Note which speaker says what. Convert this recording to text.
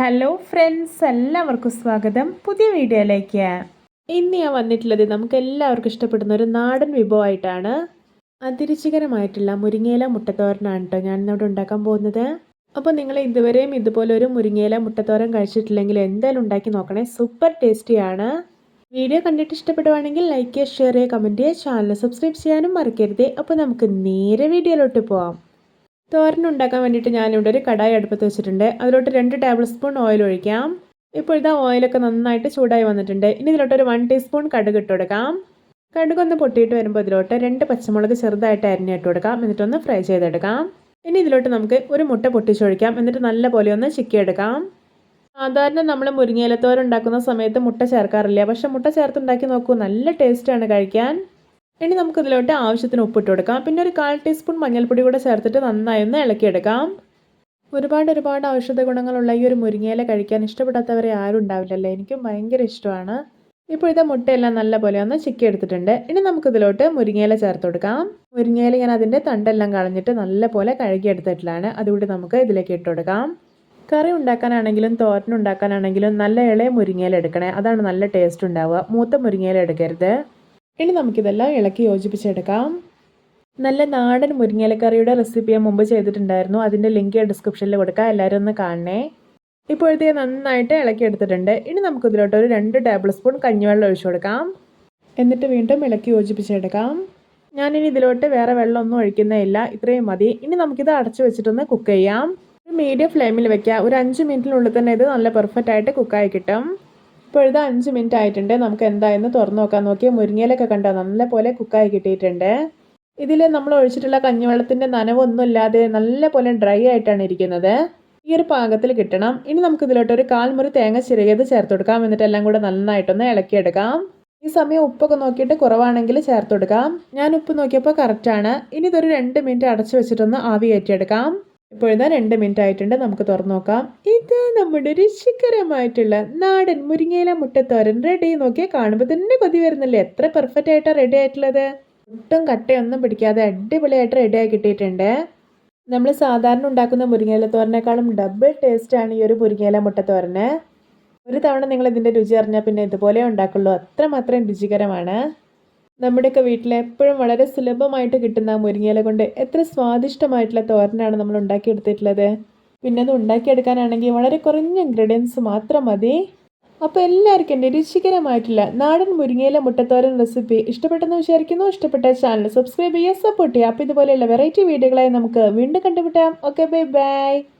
Speaker 1: Hello friends എല്ലാവർക്കും സ്വാഗതം. പുതിയ വീഡിയോയിലേക്ക്. ഇന്ന് ഞാൻ വന്നിട്ടുള്ളത് നമുക്ക് എല്ലാവർക്കും ഇഷ്ടപ്പെടുന്ന ഒരു നാടൻ വിഭവമായിട്ടാണ്. അതിരുചികരമായിട്ടുള്ള മുരിങ്ങയില മുട്ടത്തോരനാണ് കേട്ടോ ഞാൻ ഇന്നിവിടെ ഉണ്ടാക്കാൻ പോകുന്നത്. അപ്പോൾ നിങ്ങൾ ഇതുവരെയും ഇതുപോലെ ഒരു മുരിങ്ങയില മുട്ടത്തോരൻ കഴിച്ചിട്ടില്ലെങ്കിൽ എന്തായാലും ഉണ്ടാക്കി നോക്കണേ. സൂപ്പർ ടേസ്റ്റിയാണ്. വീഡിയോ കണ്ടിട്ട് ഇഷ്ടപ്പെടുവാണെങ്കിൽ ലൈക്ക് ചെയ്യുക ഷെയർ ചെയ്യുക കമന്റ് ചെയ്യുക ചാനൽ സബ്സ്ക്രൈബ് ചെയ്യാനും മറക്കരുത്. അപ്പോൾ നമുക്ക് നേരെ വീഡിയോയിലോട്ട് പോവാം. തോരൻ ഉണ്ടാക്കാൻ വേണ്ടിയിട്ട് ഞാനിവിടെ ഒരു കടായി അടുപ്പത്ത് വെച്ചിട്ടുണ്ട്. അതിലോട്ട് രണ്ട് ടേബിൾ സ്പൂൺ ഓയിൽ ഒഴിക്കാം. ഇപ്പോൾ ഇതാ ഓയിലൊക്കെ നന്നായിട്ട് ചൂടായി വന്നിട്ടുണ്ട്. ഇനി ഇതിലോട്ട് ഒരു വൺ ടീസ്പൂൺ കടുക് ഇട്ട് കൊടുക്കാം. കടുക് ഒന്ന് പൊട്ടിയിട്ട് വരുമ്പോൾ ഇതിലോട്ട് രണ്ട് പച്ചമുളക് ചെറുതായിട്ട് അരിഞ്ഞിട്ട് കൊടുക്കാം. എന്നിട്ടൊന്ന് ഫ്രൈ ചെയ്തെടുക്കാം. ഇനി ഇതിലോട്ട് നമുക്ക് ഒരു മുട്ട പൊട്ടിച്ചൊഴിക്കാം. എന്നിട്ട് നല്ല പോലെ ഒന്ന് ചിക്കിയെടുക്കാം. സാധാരണ നമ്മൾ മുരിങ്ങയിലത്തോരുണ്ടാക്കുന്ന സമയത്ത് മുട്ട ചേർക്കാറില്ല. പക്ഷെ മുട്ട ചേർത്തുണ്ടാക്കി നോക്കൂ. നല്ല ടേസ്റ്റാണ് കഴിക്കാൻ. ഇനി നമുക്ക് ഇതിലോട്ട് ആവശ്യത്തിന് ഉപ്പിട്ട് കൊടുക്കാം. പിന്നെ ഒരു കാൽ ടീസ്പൂൺ മഞ്ഞൾപ്പൊടി കൂടെ ചേർത്തിട്ട് നന്നായി ഒന്ന് ഇളക്കിയെടുക്കാം. ഒരുപാട് ഒരുപാട് ഔഷധ ഗുണങ്ങളുള്ള ഈ ഒരു മുരിങ്ങയില കഴിക്കാൻ ഇഷ്ടപ്പെടാത്തവരെ ആരും ഉണ്ടാവില്ലല്ലേ. എനിക്കും ഭയങ്കര ഇഷ്ടമാണ്. ഇപ്പോൾ ഇത് മുട്ടയെല്ലാം നല്ല പോലെ ഒന്ന് ചിക്കി എടുത്തിട്ടുണ്ട് ഇനി നമുക്കിതിലോട്ട് മുരിങ്ങയില ചേർത്ത് കൊടുക്കാം. മുരിങ്ങയില ഞാൻ അതിന്റെ തണ്ടെല്ലാം കളഞ്ഞിട്ട് നല്ല പോലെ കഴുകിയെടുത്തിട്ടുള്ളതാണ് അതുകൂടി നമുക്ക് ഇതിലേക്ക് ഇട്ട് കൊടുക്കാം. കറി ഉണ്ടാക്കാനാണെങ്കിലും തോരൻ ഉണ്ടാക്കാനാണെങ്കിലും നല്ല ഇളയ മുരിങ്ങയില എടുക്കണേ. അതാണ് നല്ല ടേസ്റ്റ് ഉണ്ടാവുക. മൂത്ത മുരിങ്ങയില എടുക്കരുത്. ഇനി നമുക്കിതെല്ലാം ഇളക്കി യോജിപ്പിച്ചെടുക്കാം. നല്ല നാടൻ മുരിങ്ങലക്കറിയുടെ റെസിപ്പി ഞാൻ മുമ്പ് ചെയ്തിട്ടുണ്ടായിരുന്നു. അതിന്റെ ലിങ്ക് ഡിസ്ക്രിപ്ഷനിൽ കൊടുക്കാം. എല്ലാവരും ഒന്ന് കാണണേ. ഇപ്പോഴത്തെ നന്നായിട്ട് ഇളക്കി എടുത്തിട്ടുണ്ട്. ഇനി നമുക്കിതിലോട്ട് ഒരു രണ്ട് ടേബിൾ സ്പൂൺ കഞ്ഞിവെള്ളം ഒഴിച്ചു കൊടുക്കാം. എന്നിട്ട് വീണ്ടും ഇളക്കി യോജിപ്പിച്ചെടുക്കാം. ഞാനിനി ഇതിലോട്ട് വേറെ വെള്ളമൊന്നും ഒഴിക്കുന്നേയില്ല. ഇത്രയും മതി. ഇനി നമുക്കിത് അടച്ചു വെച്ചിട്ടൊന്ന് കുക്ക് ചെയ്യാം. മീഡിയം ഫ്ലെയിമിൽ വെക്കുക ഒരു അഞ്ച് മിനിറ്റിനുള്ളിൽ തന്നെ ഇത് നല്ല പെർഫെക്റ്റ് ആയിട്ട് കുക്കായി കിട്ടും. ഇപ്പോൾ ഇത് അഞ്ച് മിനിറ്റ് ആയിട്ടുണ്ട്. നമുക്ക് എന്തായെന്ന് തുറന്നു നോക്കാൻ നോക്കിയാൽ മുരിങ്ങയിലൊക്കെ കണ്ടോ? നല്ല പോലെ കുക്കായി കിട്ടിയിട്ടുണ്ട്. ഇതിൽ നമ്മൾ ഒഴിച്ചിട്ടുള്ള കഞ്ഞിവെള്ളത്തിന്റെ നനവൊന്നും ഇല്ലാതെ നല്ല പോലെ ഡ്രൈ ആയിട്ടാണ് ഇരിക്കുന്നത്. ഈ ഒരു പാകത്തിൽ കിട്ടണം. ഇനി നമുക്ക് ഇതിലോട്ട് ഒരു കാൽമുറി തേങ്ങ ചിരകിയത് ചേർത്ത് കൊടുക്കാം. എന്നിട്ട് എല്ലാം കൂടെ നന്നായിട്ടൊന്ന് ഇളക്കിയെടുക്കാം. ഈ സമയം ഉപ്പൊക്കെ നോക്കിയിട്ട് കുറവാണെങ്കിൽ ചേർത്ത് കൊടുക്കാം. ഞാൻ ഉപ്പ് നോക്കിയപ്പോൾ കറക്റ്റാണ് ഇനി ഇതൊരു രണ്ട് മിനിറ്റ് അടച്ചു വെച്ചിട്ടൊന്ന് ആവി കയറ്റിയെടുക്കാം. ഇപ്പോൾ രണ്ട് മിനിറ്റ് ആയിട്ടുണ്ട്. നമുക്ക് തുറന്നു നോക്കാം. ഇത് നമ്മുടെ രുചികരമായിട്ടുള്ള നാടൻ മുരിങ്ങയില മുട്ടത്തോരൻ റെഡി നോക്കിയാൽ കാണുമ്പോൾ തന്നെ കൊതി വരുന്നില്ലേ? എത്ര പെർഫെക്റ്റ് ആയിട്ടാണ് റെഡി ആയിട്ടുള്ളത്. ഒട്ടും കട്ടയൊന്നും പിടിക്കാതെ അടിപൊളിയായിട്ട് റെഡിയായി കിട്ടിയിട്ടുണ്ട്. നമ്മൾ സാധാരണ ഉണ്ടാക്കുന്ന മുരിങ്ങയില തോരനേക്കാളും ഡബിൾ ടേസ്റ്റാണ് ഈ ഒരു മുരിങ്ങയില മുട്ടത്തോരന്. ഒരു തവണ നിങ്ങൾ ഇതിന്റെ രുചി അറിഞ്ഞാൽ പിന്നെ ഇതുപോലെ ഉണ്ടാക്കുള്ളൂ. അത്രമാത്രം രുചികരമാണ്. നമ്മുടെയൊക്കെ വീട്ടിൽ എപ്പോഴും വളരെ സുലഭമായിട്ട് കിട്ടുന്ന മുരിങ്ങയില കൊണ്ട് എത്ര സ്വാദിഷ്ടമായിട്ടുള്ള തോരനാണ് നമ്മൾ ഉണ്ടാക്കിയെടുത്തിട്ടുള്ളത്. പിന്നെ അത് ഉണ്ടാക്കിയെടുക്കാനാണെങ്കിൽ വളരെ കുറഞ്ഞ ഇൻഗ്രീഡിയൻസ് മാത്രം മതി. അപ്പോൾ എല്ലാവർക്കും എന്റെ രുചികരമായിട്ടുള്ള നാടൻ മുരിങ്ങയില മുട്ടത്തോരൻ റെസിപ്പി ഇഷ്ടപ്പെട്ടെന്ന് വിചാരിക്കുന്നു. ഇഷ്ടപ്പെട്ട ചാനൽ സബ്സ്ക്രൈബ് ചെയ്യുക സപ്പോർട്ട് ചെയ്യുക. അപ്പോൾ ഇതുപോലെയുള്ള വെറൈറ്റി വീഡിയോകളായി നമുക്ക് വീണ്ടും കണ്ടുപിട്ടാം ഓക്കെ ബൈ ബൈ